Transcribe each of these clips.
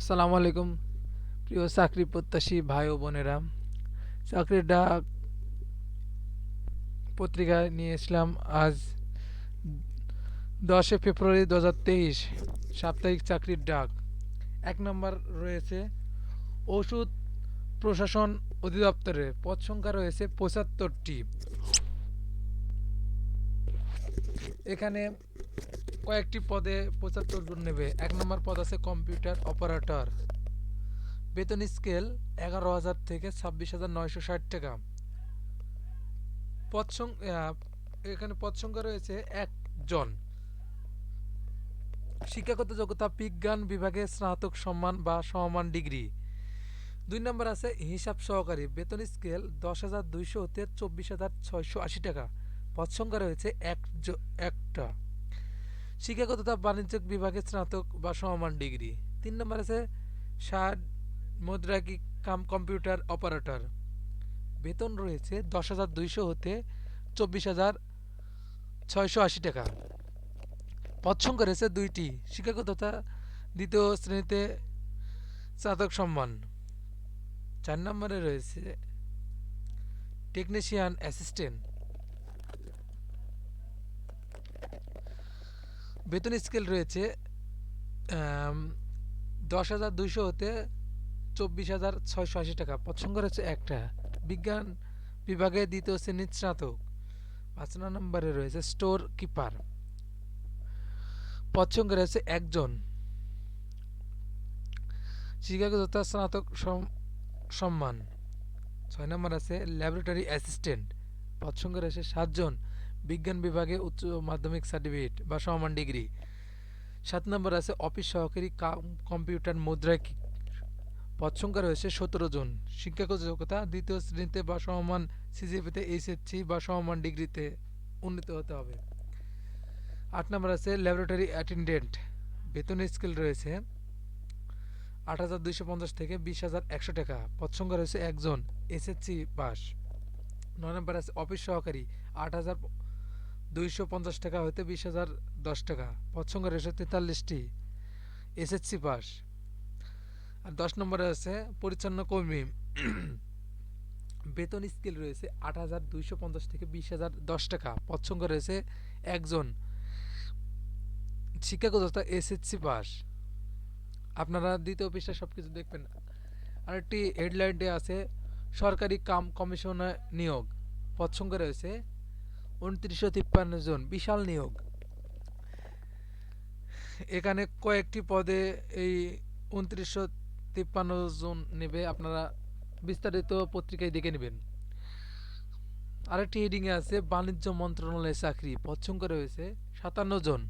আসসালামু আলাইকুম, প্রিয় চাকরি প্রত্যাশী ভাই ও বোনেরা। চাকরির ডাক পত্রিকা নিয়ে এসলাম আজ দশে ফেব্রুয়ারি দু হাজার তেইশ, সাপ্তাহিক চাকরির ডাক। এক নম্বর রয়েছে, ওষুধ প্রশাসন অধিদপ্তরে পদ সংখ্যা রয়েছে পঁচাত্তরটি। এখানে কয়েকটি পদে পঁচাত্তর জন নেবে। এক নম্বর পদ আছে কম্পিউটার অপারেটর। বেতন স্কেল এগারো হাজার থেকে ছাব্বিশ হাজার নয়শো ষাট টাকা। পদ এখানে পদ সংখ্যা রয়েছে একজন শিক্ষাগত যোগ্যতা বিজ্ঞান বিভাগে স্নাতক সম্মান বা সমমান ডিগ্রি। দুই নম্বর আছে হিসাব সহকারী। বেতন স্কেল দশ হাজার দুইশো হতে চব্বিশ হাজার ছয়শো আশি টাকা। পদ সংখ্যা রয়েছে এক একটা। শিক্ষাগততা, বাণিজ্যিক বিভাগে স্নাতক বা সমমান ডিগ্রি। তিন নম্বর আছে ষাট মুদ্রাকি কাম কম্পিউটার অপারেটর। বেতন রয়েছে দশ হাজার দুইশো হতে চব্বিশ হাজার ছয়শো আশি টাকা। পদ সংখ্যা রয়েছে দুইটি, শিক্ষাগততা, দ্বিতীয় শ্রেণীতে স্নাতক সম্মান। চার নম্বরে রয়েছে, টেকনিশিয়ান অ্যাসিস্ট্যান্ট। বেতন স্কেল রয়েছে দশ হাজার দুইশো হতে চব্বিশ হাজার ছয়শো আশি টাকা। পছন্দ রয়েছে একটা। বিজ্ঞান বিভাগে দ্বিতীয় শ্রেণির স্নাতক। পাঁচ নম্বরে রয়েছে স্টোর কিপার। পছন্দ রয়েছে একজন। শিক্ষাগততা স্নাতক সম্মান। ছয় নম্বর আছে ল্যাবরেটরি অ্যাসিস্ট্যান্ট। পছন্দ রয়েছে সাতজন। বিজ্ঞান বিভাগে উচ্চ মাধ্যমিক সার্টিফিকেট বা সমমান ডিগ্রি। সাত নম্বর আছে অফিস সহকারী কম্পিউটার মুদ্রায় পদ সংখ্যা রয়েছে সতেরো জন। শিক্ষাগত যোগ্যতা দ্বিতীয় শ্রেণীতে বা সমমান সিজিপিতে, এইচএসসি বা সমমান ডিগ্রিতে উন্নীত হতে হবে। আট নম্বর আছে ল্যাবরেটরি অ্যাটেন্ডেন্ট। বেতন স্কেল রয়েছে আট হাজার দুইশো পঞ্চাশ থেকে বিশ হাজার একশো টাকা। পদ সংখ্যা রয়েছে একজন এসএসসি পাস। নয় নম্বর আছে অফিস সহকারী, আট হাজার দুইশো পঞ্চাশ টাকা হতে বিশ হাজার দশ টাকা। পদ সংখ্যা রয়েছে তেতাল্লিশটি। SSC pass. আর দশ নম্বরে আছে পরিচ্ছন্ন কর্মী। বেতন স্কেল রয়েছে আট হাজার দুইশো পঞ্চাশ থেকে বিশ হাজার দশ টাকা। পদ সংখ্যা রয়েছে একজন। শিক্ষাগত এসএসসি পাস। আপনারা দ্বিতীয় পৃষ্ঠা সব কিছু দেখবেন আরেকটি হেডলাইন হেডলাইনটি আছে, সরকারি কাম কমিশনার নিয়োগ। পদ সংখ্যা রয়েছে উনত্রিশশো তিপ্পান্ন জন, বিশাল নিয়োগ। এখানে কয়েকটি পদে এই উনত্রিশশো তিপ্পান্ন জন নেবে, আপনারা বিস্তারিত পত্রিকায় দেখে নেবেন। আরেকটি হেডিংয়ে আছে, বাণিজ্য মন্ত্রণালয়ের চাকরি সংখ্যা রয়েছে সাতান্ন জন।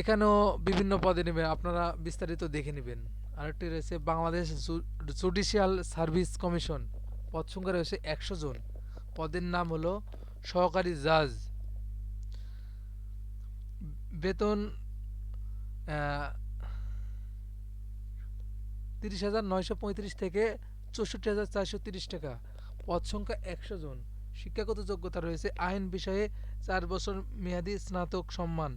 এখানেও বিভিন্ন পদে নেবে, আপনারা বিস্তারিত দেখে নেবেন। আরেকটি রয়েছে, বাংলাদেশ জুডিশিয়াল সার্ভিস কমিশন সংখ্যা রয়েছে একশো জন। পদের নাম হলো সহকারী জাজ। বেতন তিরিশ হাজার নয়শো পঁয়ত্রিশ থেকে চৌষট্টি হাজার চারশো তিরিশ টাকা। পদ সংখ্যা একশো জন। শিক্ষাগত যোগ্যতা রয়েছে। আইন বিষয়ে চার বছর মেয়াদি স্নাতক সম্মান।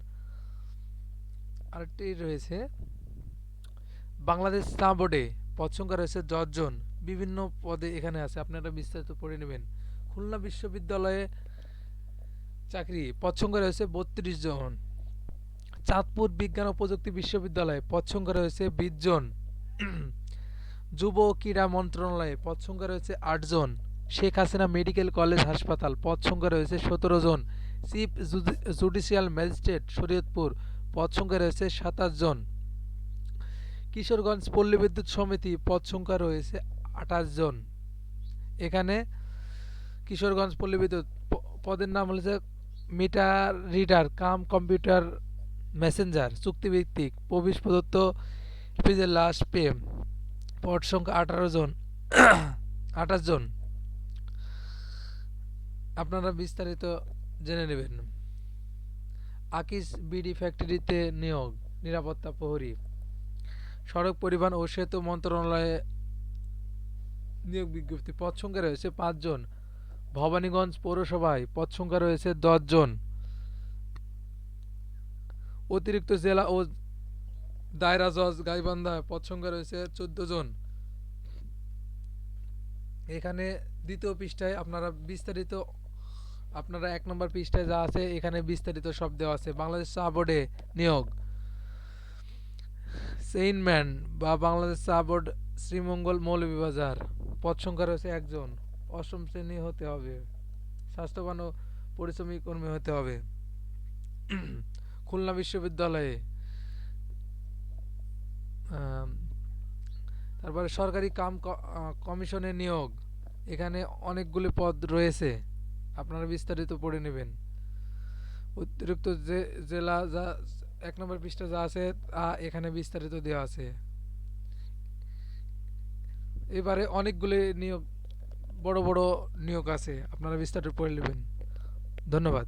আরেকটি রয়েছে। বাংলাদেশ চা বোর্ডে পদ সংখ্যা রয়েছে দশজন। বিভিন্ন পদে এখানে আছে। আপনারা বিস্তারিত পড়ে নেবেন। খুলনা বিশ্ববিদ্যালয়ে চাকরি সংখ্যা রয়েছে বত্রিশ জন। চাঁদপুর বিজ্ঞান ও প্রযুক্তি বিশ্ববিদ্যালয়ে সংখ্যা রয়েছে বিশ জন। যুব ক্রীড়া মন্ত্রণালয়ে সংখ্যা রয়েছে আটজন শেখ হাসিনা মেডিকেল কলেজ হাসপাতাল সংখ্যা রয়েছে সতেরো জন। চিফ জুডিশিয়াল ম্যাজিস্ট্রেট শরীয়তপুর সংখ্যা রয়েছে সাতাশ জন। কিশোরগঞ্জ পল্লী বিদ্যুৎ সমিতি পদ সংখ্যা রয়েছে আঠাশ জন। এখানে কিশোরগঞ্জ পল্লী বিদ্যুৎ পদের নাম হচ্ছে meter reader, cum computer messenger, চুক্তিভিত্তিক, প্রবেশ প্রদত্ত এলপিজের লাশ পেম পদ সংখ্যা আঠারো জন, আঠাশ জন। আপনারা বিস্তারিত জেনে নেবেন। আকিস বিডি ফ্যাক্টরিতে নিয়োগ, নিরাপত্তা প্রহরী। সড়ক পরিবহন ও সেতু মন্ত্রণালয়ে নিয়োগ বিজ্ঞপ্তি, পদ সংখ্যা রয়েছে পাঁচজন ভবানীগঞ্জ পৌরসভায় পদ সংখ্যা রয়েছে দশজন অতিরিক্ত জেলা ও দায়রা জজ গাইবান্ধা পদ সংখ্যা রয়েছে চোদ্দ জন। এখানে দ্বিতীয় পৃষ্ঠায় আপনারা বিস্তারিত, আপনারা এক নম্বর পৃষ্ঠায় যা আছে, এখানে বিস্তারিত সব দেওয়া আছে। বাংলাদেশ চা বোর্ডে নিয়োগ। সেইনম্যান বা বাংলাদেশ চা বোর্ড শ্রীমঙ্গল মৌলভীবাজার, পদ সংখ্যা রয়েছে একজন অষ্টম শ্রেণি হতে হবে। স্বাস্থ্যবান ও পরিশ্রমী কর্মী হতে হবে। খুলনা বিশ্ববিদ্যালয়ে তারপরে সরকারি কাম ক- আহ, কমিশনে নিয়োগ। এখানে অনেকগুলি পদ রয়েছে। আপনারা বিস্তারিত পড়ে নেবেন। অতিরিক্ত যে জেলা যা এক নম্বর পৃষ্ঠা যা আছে তা এখানে বিস্তারিত দেওয়া আছে। এবারে অনেকগুলি নিয়োগ বড় বড় নিয়োগ আছে। আপনারা বিস্তারিত পড়ে নেবেন। ধন্যবাদ।